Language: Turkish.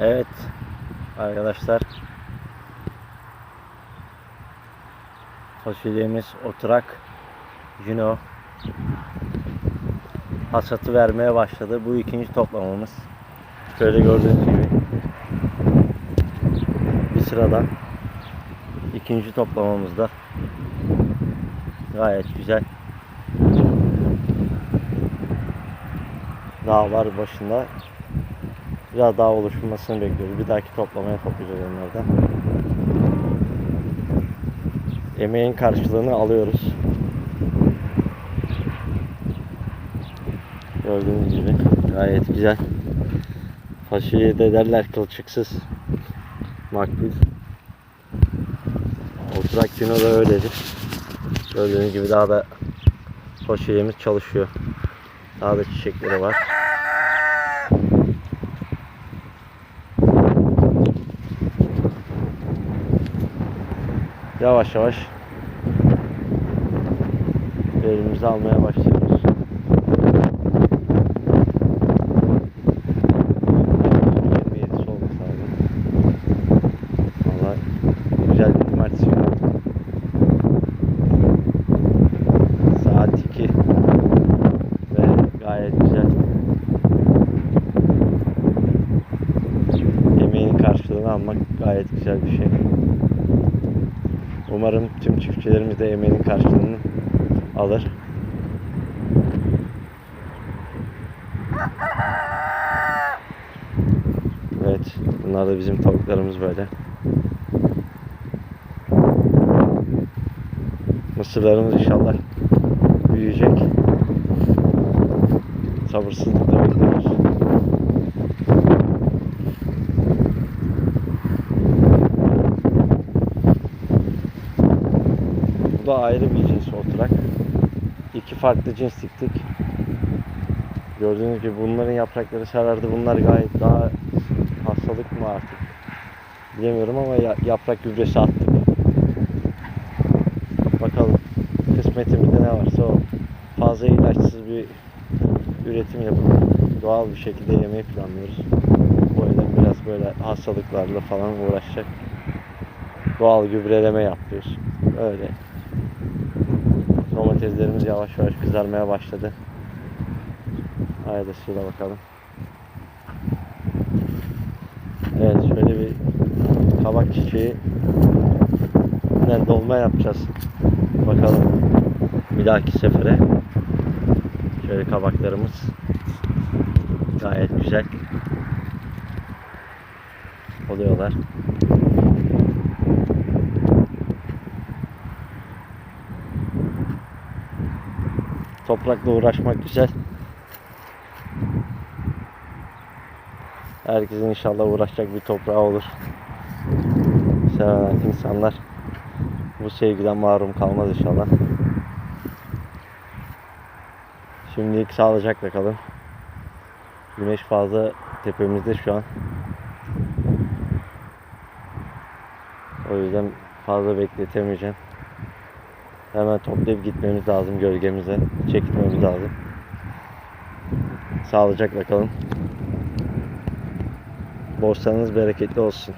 Evet. Arkadaşlar. Fasulyemiz oturak Juno. Hasatı vermeye başladı. Bu ikinci toplamamız. Şöyle gördüğünüz gibi. Bir sıradan ikinci toplamamızda gayet güzel. Dağlar başında biraz daha oluşmasını bekliyoruz. Bir dahaki toplamaya toplayacağız onlardan. Emeğin karşılığını alıyoruz. Gördüğünüz gibi gayet güzel. Fasulye de derler kılçıksız. Makbul. Oturak Cino da öyledir. Gördüğünüz gibi daha da fasulyemiz çalışıyor. Daha da çiçekleri var. Yavaş yavaş verimizi almaya başlıyoruz. 27'si olması lazım. Valla güzel bir cumartesi günü. Saat 2 ve gayet güzel. Emeğin karşılığını almak gayet güzel bir şey. Umarım tüm çiftçilerimiz de emeğinin karşılığını alır. Evet, bunlar da bizim tavuklarımız böyle. Mısırlarımız inşallah büyüyecek. Sabırsızlıkla bekliyoruz. Bu da ayrı bir cins oturak. İki farklı cins diktik. Gördüğünüz gibi bunların yaprakları sarardı. Bunlar gayet daha hastalık mı artık bilemiyorum ama ya- yaprak gübresi attık. Bakalım kısmetimizde ne varsa o. Fazla ilaçsız bir üretim yapıp doğal bir şekilde yemeyi planlıyoruz. O yüzden biraz böyle hastalıklarla falan uğraşacak. Doğal gübreleme yapıyoruz. Öyle. Domateslerimiz yavaş yavaş kızarmaya başladı. Hayırlısıyla bakalım. Evet şöyle bir kabak çiçeği dolma yapacağız. Bakalım bir dahaki sefere. Şöyle kabaklarımız gayet güzel oluyorlar. Toprakla uğraşmak güzel. Herkesin inşallah uğraşacak bir toprağı olur. Seven insanlar bu sevgiden mahrum kalmaz inşallah. Şimdilik sağlıcakla kalın. Güneş fazla tepemizde şu an. O yüzden fazla bekletemeyeceğim. Hemen toplayıp gitmemiz lazım gölgemize. Çekilmemiz lazım. Sağlıcakla kalın. Borsanız bereketli olsun.